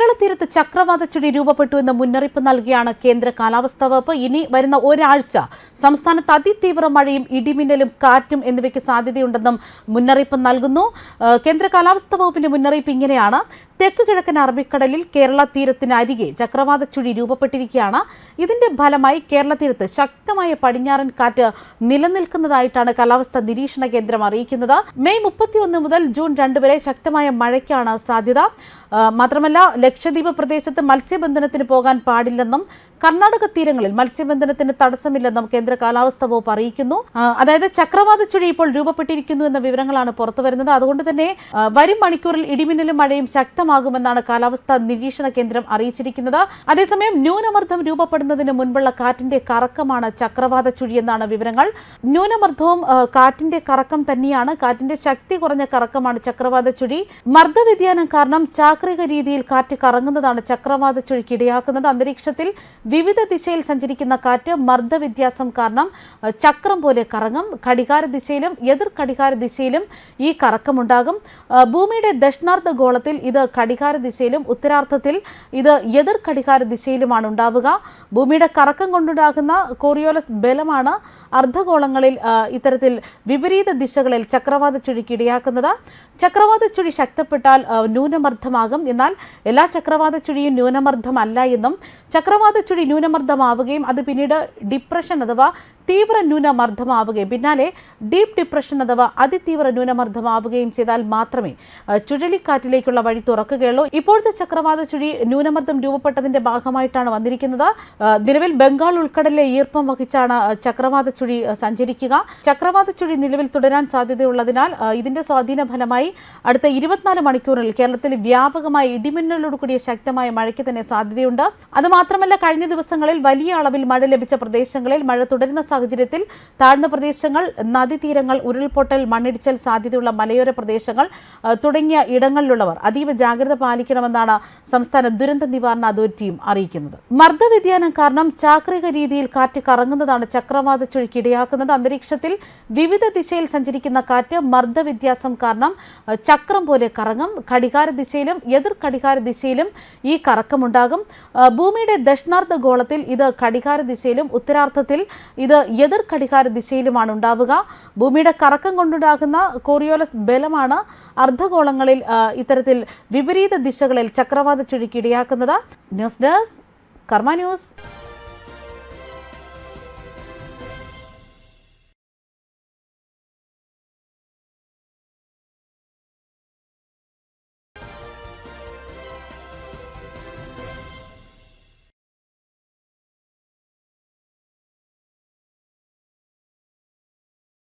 കേരള തീരത്ത് ചക്രവാത ചുഴി രൂപപ്പെട്ടു എന്ന മുന്നറിയിപ്പ് നൽകിയാണ് കേന്ദ്ര കാലാവസ്ഥാ വകുപ്പ്. ഇനി വരുന്ന ഒരാഴ്ച സംസ്ഥാനത്ത് അതിതീവ്ര മഴയും ഇടിമിന്നലും കാറ്റും എന്നിവയ്ക്ക് സാധ്യതയുണ്ടെന്നും മുന്നറിയിപ്പ് നൽകുന്നു. കേന്ദ്ര കാലാവസ്ഥാ വകുപ്പിന്റെ മുന്നറിയിപ്പ് ഇങ്ങനെയാണ്. തെക്ക് കിഴക്കൻ അറബിക്കടലിൽ കേരള തീരത്തിന് അരികെ ചക്രവാത ചുഴി രൂപപ്പെട്ടിരിക്കുകയാണ്. ഇതിന്റെ ഫലമായി കേരള തീരത്ത് ശക്തമായ പടിഞ്ഞാറൻ കാറ്റ് നിലനിൽക്കുന്നതായിട്ടാണ് കാലാവസ്ഥാ നിരീക്ഷണ കേന്ദ്രം അറിയിക്കുന്നത്. മെയ് മുപ്പത്തിയൊന്ന് മുതൽ ജൂൺ രണ്ട് വരെ ശക്തമായ മഴയ്ക്കാണ് സാധ്യത. മാത്രമല്ല ലക്ഷദ്വീപ് പ്രദേശത്ത് മത്സ്യബന്ധനത്തിന് പോകാൻ പാടില്ലെന്നും കർണാടക തീരങ്ങളിൽ മത്സ്യബന്ധനത്തിന് തടസ്സമില്ലെന്നും കേന്ദ്ര കാലാവസ്ഥാ വകുപ്പ് അറിയിക്കുന്നു. അതായത് ചക്രവാത ചുഴി ഇപ്പോൾ രൂപപ്പെട്ടിരിക്കുന്നു എന്ന വിവരങ്ങളാണ് പുറത്തു വരുന്നത്. അതുകൊണ്ട് തന്നെ വരും മണിക്കൂറിൽ ഇടിമിന്നലും മഴയും ശക്തമാകുമെന്നാണ് കാലാവസ്ഥാ നിരീക്ഷണ കേന്ദ്രം അറിയിച്ചിരിക്കുന്നത്. അതേസമയം ന്യൂനമർദ്ദം രൂപപ്പെടുന്നതിന് മുൻപുള്ള കാറ്റിന്റെ കറക്കമാണ് ചക്രവാത ചുഴി എന്നാണ് വിവരങ്ങൾ. ന്യൂനമർദ്ദവും കാറ്റിന്റെ കറക്കം തന്നെയാണ്. കാറ്റിന്റെ ശക്തി കുറഞ്ഞ കറക്കമാണ് ചക്രവാത ചുഴി. മർദ്ദവ്യതിയാനം കാരണം ചാക്രിക രീതിയിൽ കാറ്റ് കറങ്ങുന്നതാണ് ചക്രവാത ചുഴിക്ക് ഇടയാക്കുന്നത്. അന്തരീക്ഷത്തിൽ വിവിധ ദിശയിൽ സഞ്ചരിക്കുന്ന കാറ്റ് മർദ്ദവ്യത്യാസം കാരണം ചക്രം പോലെ കറങ്ങും. ഘടികാര ദിശയിലും എതിർ ഘടികാര ദിശയിലും ഈ കറക്കമുണ്ടാകും. ഭൂമിയുടെ ദക്ഷിണാർദ്ധ ഗോളത്തിൽ ഇത് ഘടികാര ദിശയിലും ഉത്തരാർത്ഥത്തിൽ ഇത് എതിർ ഘടികാര ദിശയിലുമാണ് ഉണ്ടാവുക. ഭൂമിയുടെ കറക്കം കൊണ്ടുണ്ടാകുന്ന കോറിയോലസ് ബലമാണ് അർദ്ധഗോളങ്ങളിൽ ഇത്തരത്തിൽ വിപരീത ദിശകളിൽ ചക്രവാത ചുഴിക്ക് ഇടയാക്കുന്നത് ചക്രവാത ചുഴി ശക്തപ്പെട്ടാൽ ന്യൂനമർദ്ദമാകും. എന്നാൽ എല്ലാ ചക്രവാത ചുഴിയും ന്യൂനമർദ്ദമല്ല എന്നും ചക്രവാത ചുഴി ന്യൂനമർദ്ദമാവുകയും അത് പിന്നീട് ഡിപ്രഷൻ അഥവാ തീവ്ര ന്യൂനമർദ്ദമാവുകയും പിന്നാലെ ഡീപ് ഡിപ്രഷൻ അഥവാ അതിതീവ്ര ന്യൂനമർദ്ദമാവുകയും ചെയ്താൽ മാത്രമേ ചുഴലിക്കാറ്റിലേക്കുള്ള വഴി തുറക്കുകയുള്ളൂ. ഇപ്പോഴത്തെ ചക്രവാത ചുഴി ന്യൂനമർദ്ദം രൂപപ്പെട്ടതിന്റെ ഭാഗമായിട്ടാണ് വന്നിരിക്കുന്നത്. നിലവിൽ ബംഗാൾ ഉൾക്കടലിലെ ഈർപ്പം വഹിച്ചാണ് ചക്രവാത ചുഴി സഞ്ചരിക്കുക. ചക്രവാത ചുഴി നിലവിൽ തുടരാൻ സാധ്യതയുള്ളതിനാൽ ഇതിന്റെ സ്വാധീന ഫലമായി അടുത്ത ഇരുപത്തിനാല് മണിക്കൂറിൽ കേരളത്തിൽ വ്യാപകമായ ഇടിമിന്നലോട് കൂടിയ ശക്തമായ മഴയ്ക്ക് തന്നെ സാധ്യതയുണ്ട്. അതുമാത്രമല്ല കഴിഞ്ഞ ദിവസങ്ങളിൽ വലിയ അളവിൽ മഴ ലഭിച്ച പ്രദേശങ്ങളിൽ മഴ തുടരുന്ന സാഹചര്യത്തിൽ താഴ്ന്ന പ്രദേശങ്ങൾ നദീതീരങ്ങൾ ഉരുൾപൊട്ടൽ മണ്ണിടിച്ചൽ സാധ്യതയുള്ള മലയോര പ്രദേശങ്ങൾ തുടങ്ങിയ ഇടങ്ങളിലുള്ളവർ അതീവ ജാഗ്രത പാലിക്കണമെന്നാണ് സംസ്ഥാന ദുരന്ത നിവാരണ അതോറിറ്റിയും അറിയിക്കുന്നത്. മർദ്ദവ്യതിയാനം കാരണം ചാക്രിക രീതിയിൽ കാറ്റ് കറങ്ങുന്നതാണ് ചക്രവാത ചുഴിക്ക് ഇടയാക്കുന്നത്. അന്തരീക്ഷത്തിൽ വിവിധ ദിശയിൽ സഞ്ചരിക്കുന്ന കാറ്റ് മർദ്ദവ്യത്യാസം കാരണം ചക്രം പോലെ കറങ്ങും. ഘടികാര ദിശയിലും എതിർ ഘടികാര ദിശയിലും ഈ കറക്കമുണ്ടാകും. ഭൂമിയുടെ ദക്ഷിണാർദ്ധ ഗോളത്തിൽ ഇത് ഘടികാര ദിശയിലും ഉത്തരാർത്ഥത്തിൽ ഇത് എതിർ ഘടികാര ദിശയിലുമാണ് ഉണ്ടാവുക. ഭൂമിയുടെ കറക്കം കൊണ്ടുണ്ടാകുന്ന കോറിയോലസ് ബലമാണ് അർദ്ധഗോളങ്ങളിൽ ഇത്തരത്തിൽ വിപരീത ദിശകളിൽ ചക്രവാത ചുഴിക്ക് ഇടയാക്കുന്നത്. News desk Karma news.